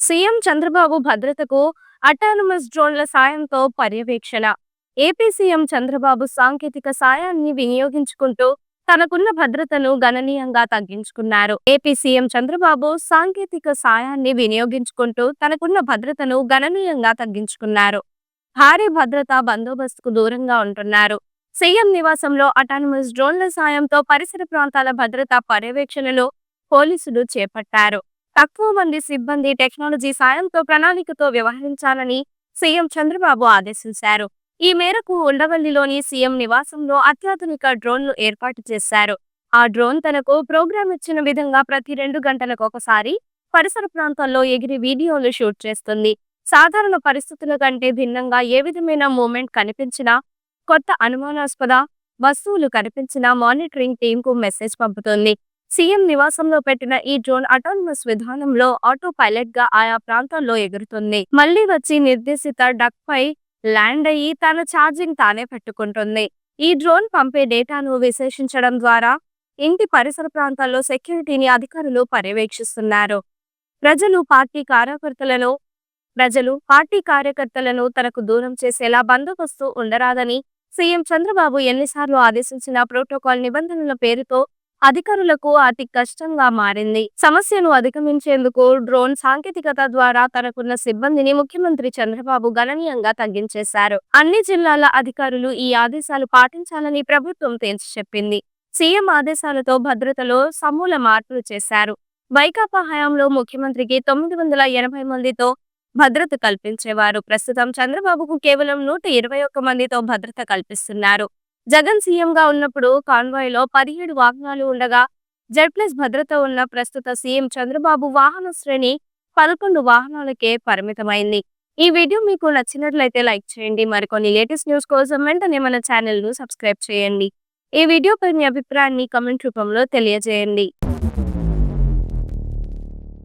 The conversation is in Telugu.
సీఎం చంద్రబాబు భద్రతకు అటానమస్ డ్రోన్ల సాయంతో పర్యవేక్షణ. ఏపీ సీఎం చంద్రబాబు సాంకేతిక సాయాన్ని వినియోగించుకుంటూ తనకున్న భద్రతను గణనీయంగా తగ్గించుకున్నారు. ఏపీ సీఎం చంద్రబాబు సాంకేతిక సాయాన్ని వినియోగించుకుంటూ తనకున్న భద్రతను గణనీయంగా తగ్గించుకున్నారు. భారీ భద్రతా బందోబస్తుకు దూరంగా ఉంటున్నారు. సీఎం నివాసంలో అటానమస్ డ్రోన్ల సాయంతో పరిసర ప్రాంతాల భద్రతా పర్యవేక్షణలో పోలీసులు చేపట్టారు. తక్కువ మంది సిబ్బంది టెక్నాలజీ సాయంతో ప్రణాళికతో వ్యవహరించాలని సీఎం చంద్రబాబు ఆదేశించారు. ఈ మేరకు ఉండవల్లిలోని సీఎం నివాసంలో అత్యాధునిక డ్రోన్లు ఏర్పాటు చేశారు. ఆ డ్రోన్ తనకు ప్రోగ్రాం ఇచ్చిన విధంగా ప్రతి రెండు గంటలకు ఒకసారి పరిసర ప్రాంతాల్లో ఎగిరి వీడియోలు షూట్ చేస్తుంది. సాధారణ పరిస్థితుల కంటే భిన్నంగా ఏ విధమైన మూమెంట్ కనిపించినా కొత్త అనుమానాస్పద వస్తువులు కనిపించినా మానిటరింగ్ టీంకు మెసేజ్ పంపుతుంది. సీఎం నివాసంలో పెట్టిన ఈ డ్రోన్ అటానమస్ విధానంలో ఆటో పైలట్గా ఆయా ప్రాంతాల్లో ఎగురుతుంది. మళ్ళీ వచ్చి నిర్దేశిత డక్ పై ల్యాండ్ అయ్యి తన ఛార్జింగ్ తానే పెట్టుకుంటుంది. ఈ డ్రోన్ పంపే డేటాను విశ్లేషించడం ద్వారా ఇంటి పరిసర ప్రాంతాల్లో సెక్యూరిటీని అధికారులు పర్యవేక్షిస్తున్నారు. ప్రజలు పార్టీ కార్యకర్తలను ప్రజలు పార్టీ కార్యకర్తలను తనకు దూరం చేసేలా బందోబస్తు ఉండరాదని సీఎం చంద్రబాబు ఎన్నిసార్లు ఆదేశించిన ప్రోటోకాల్ నిబంధనల పేరుతో అధికారులకు అతి కష్టంగా మారింది. సమస్యను అధిగమించేందుకు డ్రోన్ సాంకేతికత ద్వారా తనకున్న సిబ్బందిని ముఖ్యమంత్రి చంద్రబాబు గణనీయంగా తగ్గించేశారు. అన్ని జిల్లాల అధికారులు ఈ ఆదేశాలు పాటించాలని ప్రభుత్వం తేల్చి చెప్పింది. సీఎం ఆదేశాలతో భద్రతలో సమూల మార్పులు చేశారు. వైకాపా హయాంలో ముఖ్యమంత్రికి తొమ్మిది వందల ఎనభై మందితో భద్రత కల్పించేవారు. ప్రస్తుతం చంద్రబాబుకు కేవలం నూట ఇరవై ఒక్క మందితో భద్రత కల్పిస్తున్నారు. జగన్ సీఎంగా ఉన్నప్పుడు కాన్వాయ్లో పదిహేడు వాహనాలు ఉండగా జెడ్ ప్లస్ భద్రత ఉన్న ప్రస్తుత సీఎం చంద్రబాబు వాహన శ్రేణి పదకొండు వాహనాలకే పరిమితమైంది. ఈ వీడియో మీకు నచ్చినట్లయితే లైక్ చేయండి. మరికొన్ని లేటెస్ట్ న్యూస్ కోసం వెంటనే మన ఛానల్ను సబ్స్క్రైబ్ చేయండి. ఈ వీడియోపై మీ అభిప్రాయాన్ని కమెంట్ రూపంలో తెలియజేయండి.